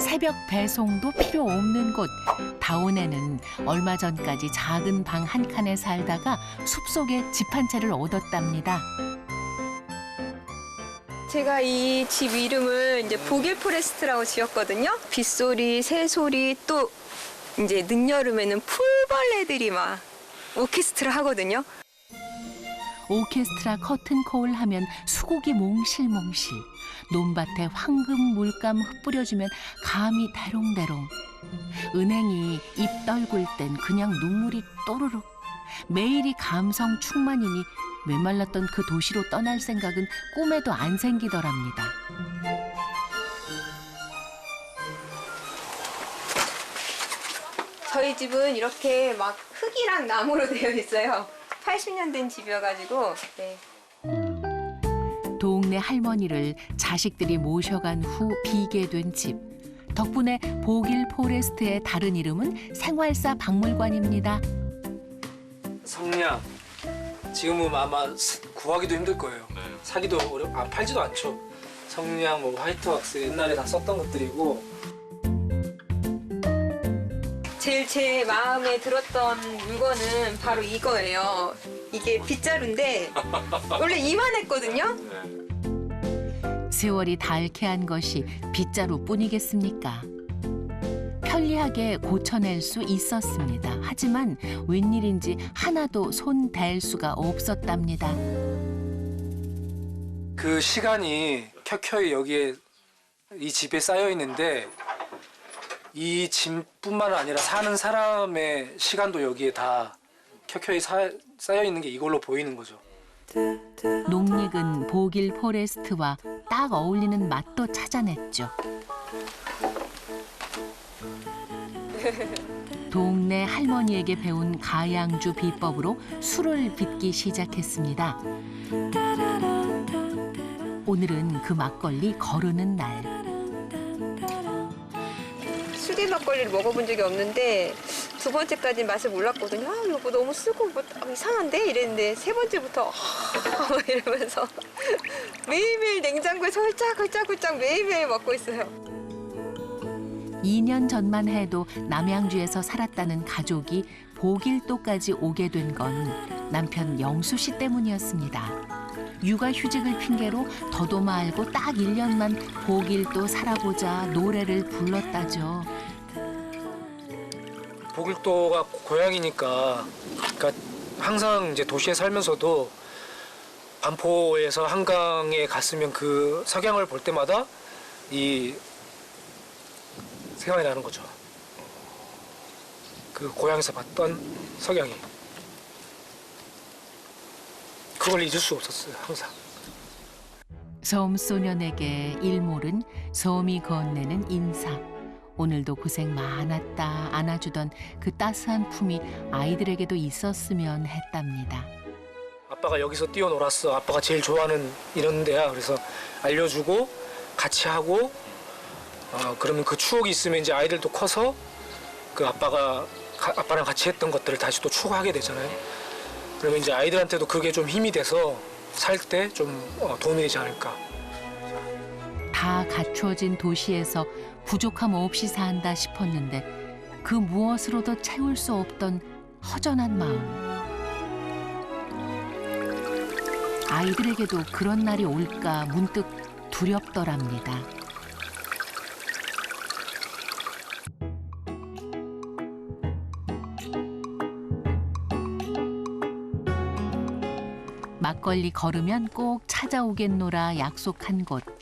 새벽 배송도 필요 없는 곳 다운에는 얼마 전까지 작은 방 한 칸에 살다가 숲속에 집 한 채를 얻었답니다. 제가 이 집 이름을 이제 보길 포레스트라고 지었거든요. 빗소리, 새소리 또 이제 늦여름에는 풀벌레들이 막 오케스트라 하거든요. 오케스트라 커튼콜 하면 수국이 몽실몽실 논밭에 황금 물감 흩뿌려주면 감이 대롱대롱 은행이 입 떨굴 땐 그냥 눈물이 또르륵 매일이 감성 충만이니 메말랐던 그 도시로 떠날 생각은 꿈에도 안 생기더랍니다. 저희 집은 이렇게 막 흙이랑 나무로 되어 있어요. 80년 된 집이어가지고 네. 동네 할머니를 자식들이 모셔간 후 비게 된 집. 덕분에 보길 포레스트의 다른 이름은 생활사 박물관입니다. 성냥 지금은 아마 스- 구하기도 힘들 거예요. 네. 사기도 어려, 아 팔지도 않죠. 성냥, 뭐 화이트 왁스 옛날에 다 썼던 것들이고 제일 제 마음에 들었던 물건은 바로 이거예요. 이게 빗자루인데 원래 이만했거든요. 세월이 닳게 한 것이 빗자루뿐이겠습니까? 편리하게 고쳐낼 수 있었습니다. 하지만 웬일인지 하나도 손 댈 수가 없었답니다. 그 시간이 켜켜이 여기에 이 집에 쌓여 있는데 이 집뿐만 아니라 사는 사람의 시간도 여기에 다 켜켜이 사- 쌓여 있는 게 이걸로 보이는 거죠. 농익은 보길 포레스트와 딱 어울리는 맛도 찾아냈죠. 동네 할머니에게 배운 가양주 비법으로 술을 빚기 시작했습니다. 오늘은 그 막걸리 거르는 날. 막걸리를 먹어본 적이 없는데 두 번째까지 맛을 몰랐거든요. 아, 이거 뭐 너무 쓰고 뭐 이상한데 이랬는데 세 번째부터 아, 이러면서 매일매일 냉장고에서 홀짝홀짝홀짝 매일매일 먹고 있어요. 2년 전만 해도 남양주에서 살았다는 가족이 보길도까지 오게 된 건 남편 영수 씨 때문이었습니다. 육아휴직을 핑계로 더도 말고 딱 1년만 보길도 살아보자 노래를 불렀다죠. 보길도가 고향이니까 그러니까 항상 이제 도시에 살면서도 반포에서 한강에 갔으면 그 석양을 볼 때마다 이 생각이 나는 거죠. 그 고향에서 봤던 석양이 그걸 잊을 수 없었어요 항상. 섬 소년에게 일몰은 섬이 건네는 인사. 오늘도 고생 많았다 안아주던 그 따스한 품이 아이들에게도 있었으면 했답니다. 아빠가 여기서 뛰어놀았어. 아빠가 제일 좋아하는 이런 데야. 그래서 알려주고 같이 하고 어, 그러면 그 추억이 있으면 이제 아이들도 커서 그 아빠가 가- 아빠랑 같이 했던 것들을 다시 또 추구하게 되잖아요. 그러면 이제 아이들한테도 그게 좀 힘이 돼서 살 때좀 어, 도움이 되지 않을까. 다 갖춰진 도시에서 부족함 없이 산다 싶었는데 그 무엇으로도 채울 수 없던 허전한 마음. 아이들에게도 그런 날이 올까 문득 두렵더랍니다. 막걸리 걸으면 꼭 찾아오겠노라 약속한 곳.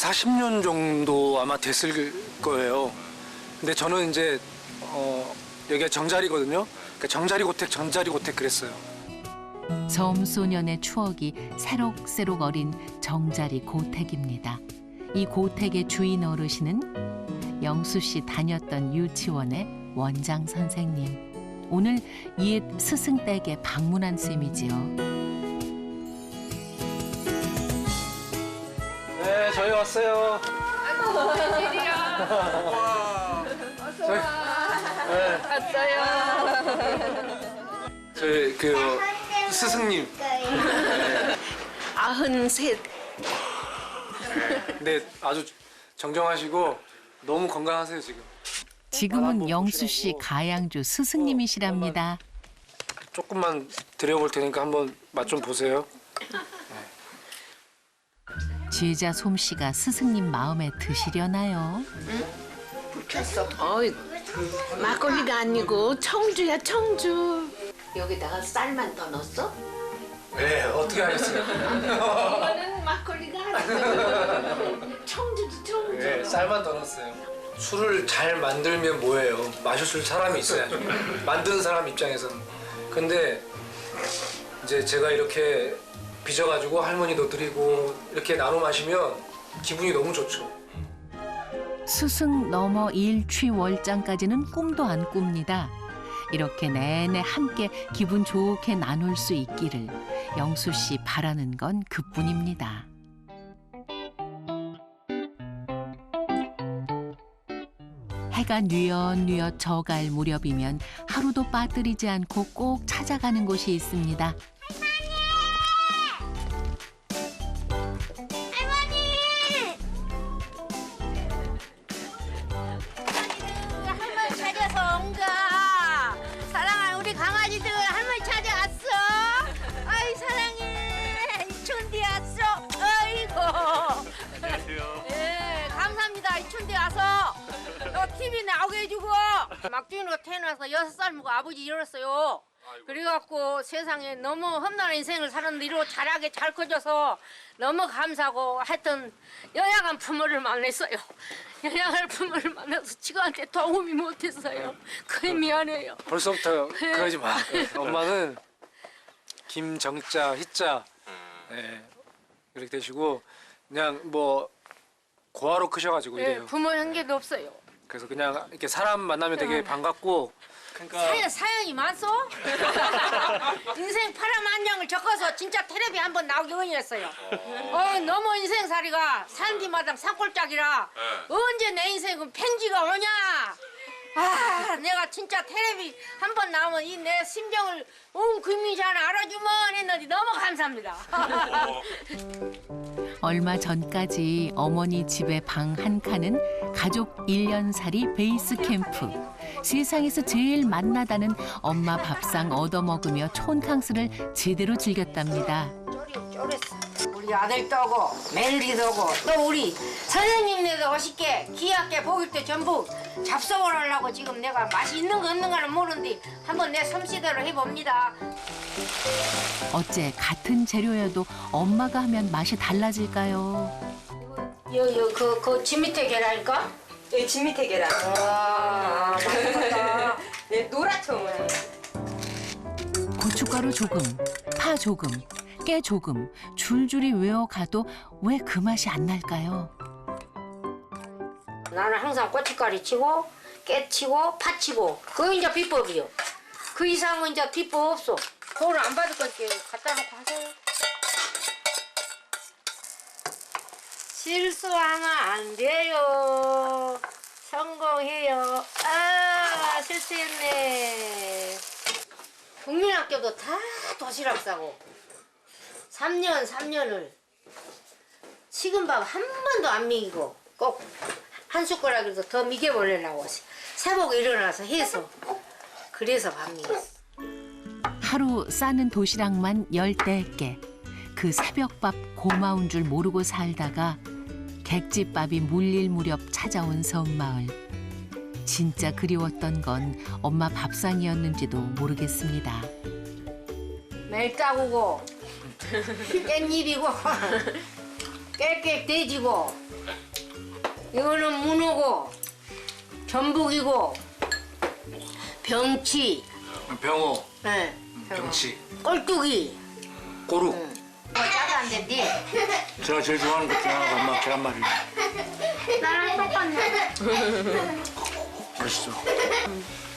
140년 정도 아마 됐을 거예요. 근데 저는 이제 어, 여기가 정자리거든요. 그러니까 정자리 고택, 정자리 고택 그랬어요. 섬 소년의 추억이 새록새록 어린 정자리 고택입니다. 이 고택의 주인 어르신은 영수 씨 다녔던 유치원의 원장 선생님. 오늘 옛 스승 댁에 방문한 셈이지요. 네, 저희 왔어요. 저희, 네, 왔어요. 저희 그 스승님. 아흔 셋 근데 아주 정정하시고 너무 건강하세요 지금. 지금은 영수 씨 가양주 스승님이시랍니다. 조금만 드려볼 테니까 한번 맛 좀 보세요. 제자 솜씨가 스승님 마음에 드시려나요? 어이, 막걸리가 아니고 청주야 청주. 여기다가 쌀만 더 넣었어? 네 어떻게 하셨어요? 이거는 막걸리가 아니고 청주도 청주. 네 쌀만 더 넣었어요. 술을 잘 만들면 뭐예요? 마셔줄 사람이 있어야죠. 만드는 사람 입장에서는. 근데 이제 제가 이렇게 빚어가지고 할머니도 드리고 이렇게 나눠 마시면 기분이 너무 좋죠. 스승 넘어 일취월장까지는 꿈도 안 꿉니다. 이렇게 내내 함께 기분 좋게 나눌 수 있기를 영수 씨 바라는 건 그뿐입니다. 해가 뉘엿뉘엿 저갈 무렵이면 하루도 빠뜨리지 않고 꼭 찾아가는 곳이 있습니다. TV 나오게 해주고 막둥이로 태어나서 여섯 살 먹고 아버지 잃었어요 그래갖고 세상에 너무 험난한 인생을 살았는데 이로 잘하게 잘 커져서 너무 감사하고 하여튼 여양한 부모를 만났어요. 여양한 부모를 만나서 친구한테 도움이 못했어요. 그게 미안해요. 벌써부터 그러지 마. 엄마는 김정자 희자 네, 이렇게 되시고 그냥 뭐 고아로 크셔가지고 예, 이래요. 부모 관계도 없어요. 그래서 그냥 이렇게 사람 만나면 되게 반갑고 그러니까 사연, 사연이 많소? 인생 파란만장을 적어서 진짜 텔레비 한 번 나오기 원이었어요. 어, 너무 인생살이가 산디마당 산골짜기라 언제 내 인생은 팽지가 오냐? 아, 내가 진짜 텔레비 한 번 나오면 이 내 심정을 온 국민이 하나 알아주면 했는데 너무 감사합니다. 얼마 전까지 어머니 집에 방한 칸은 가족 일년살이 베이스 캠프. 세상에서 제일 맛나다는 엄마 밥상 얻어먹으며 촌캉스를 제대로 즐겼답니다. 쫄았어. 우리 아들도 오고 며느리도 오고 또 우리 선생님네도 오실게 귀하게 보길 때 전부 잡숴을 하려고 지금 내가 맛이 있는 거 없는 거는 모르는데 한번 내 솜씨대로 해봅니다. 어째 같은 재료여도 엄마가 하면 맛이 달라질까요? 요요그그집 밑에 계란일까? 예, 집 밑에 계란. 아 맛있겠다. 네, 노랗죠. 고춧가루 조금, 파 조금, 깨 조금 줄줄이 외워가도 왜 그 맛이 안 날까요? 나는 항상 고춧가루 치고 깨 치고 파 치고 그거 이제 비법이요. 그 이상은 이제 비법 없어. 돈을 안 받을 거니까 갖다 놓고 하세요. 실수하면 안 돼요. 성공해요. 아 실수했네. 국민학교도 다 도시락 싸고 3년 3년을 식은 밥 한 번도 안 먹이고 꼭 한 숟가락이라도 더 미겨 보내려고 새벽에 일어나서 해서 그래서 밥 먹였어. 하루 싸는 도시락만 열대 개. 그 새벽밥 고마운 줄 모르고 살다가 객집밥이 물릴 무렵 찾아온 섬마을. 진짜 그리웠던 건 엄마 밥상이었는지도 모르겠습니다. 멜따구고 깻잎이고 깨깨 돼지고 이거는 문어고 전복이고 병치. 병호, 예, 병치, 꼴뚜기 꼬루. 어, 짜도 안 된디 제가 제일 좋아하는 것 중에 하나가 엄마 계란말이. 나랑 똑같네. 맛있죠.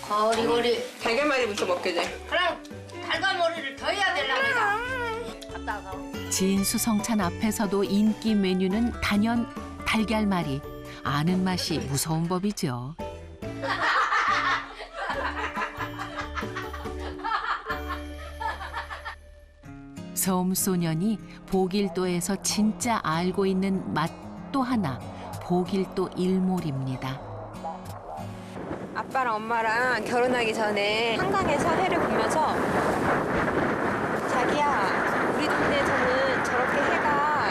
거리거리. 달걀말이부터 먹게 돼. 그럼 달걀머리를 더 해야 되려니 까 갔다가 진수성찬 앞에서도 인기 메뉴는 단연 달걀말이. 아는 맛이 무서운 법이죠. 섬소년이 보길도에서 진짜 알고 있는 맛 또 하나 보길도 일몰입니다. 아빠랑 엄마랑 결혼하기 전에 한강에서 해를 보면서 자기야 우리 동네에서는 저렇게 해가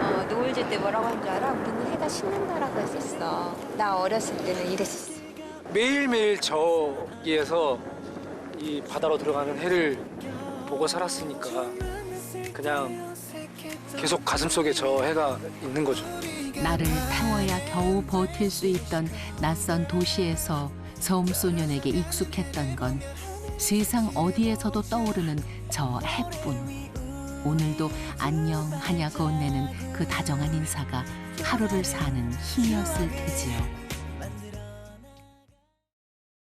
어, 노을 질 때 뭐라고 한 줄 알아? 우리는 해가 식는다라고 했었어. 나 어렸을 때는 이랬었어. 매일매일 저기에서 이 바다로 들어가는 해를 보고 살았으니까 그냥 계속 가슴속에 저 해가 있는 거죠. 나를 태워야 겨우 버틸 수 있던 낯선 도시에서 섬 소년에게 익숙했던 건 세상 어디에서도 떠오르는 저 해뿐. 오늘도 안녕 하냐 건네는 그 다정한 인사가 하루를 사는 힘이었을 테지요.